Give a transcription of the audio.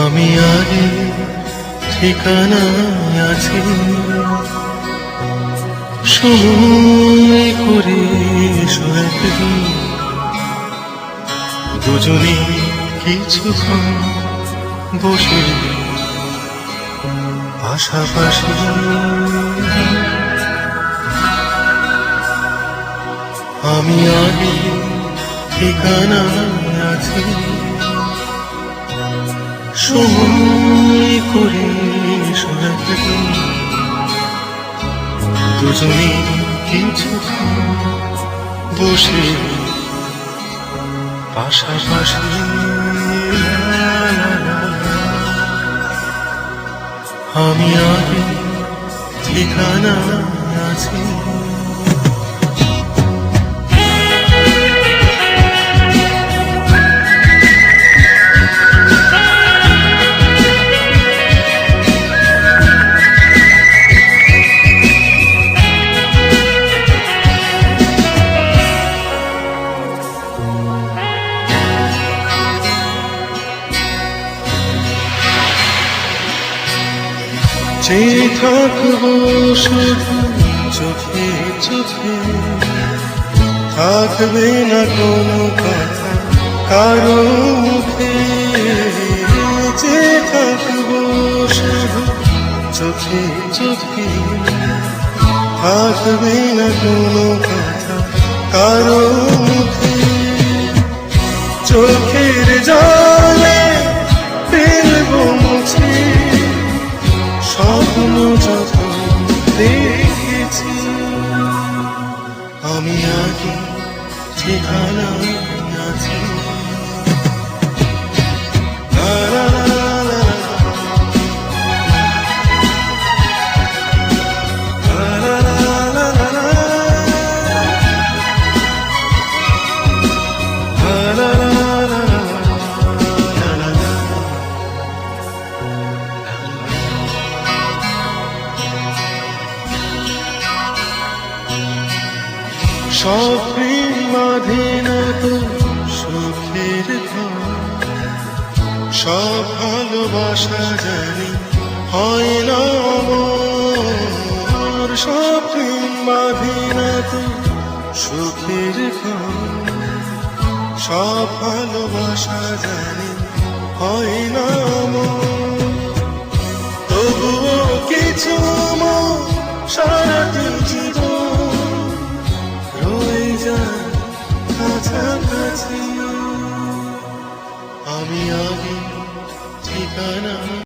আমি আগে ঠিকানায় আছি। সময় করে সরাতে দুজনে কিছুক্ষণ বসে। পাশাপাশি আমি আগে ঠিকানা আছি। সময় করে শোনাতে দুজনে কিছু বসে পাশাপাশি। আমি আগে ঠিকানা আছি। চেয়ে থাকব শুধু চোখে চোখে থাকবে না কোনো কথা কারও মুখে। চেয়ে থাকব শুধু চোখে চোখে থাকবে না কোনো কথা কারও আমি আগে ঠিকানা আছি স্বপ্নের মাঝে না তো সুখের সব ভালোবাসা জানি হয় না আমার স্বপ্নের মাঝে তো সুখের সব ভালোবাসা জানি হয় না তবুও কিছু সারাটি কাছাকাছি আমি আগে ঠিকানা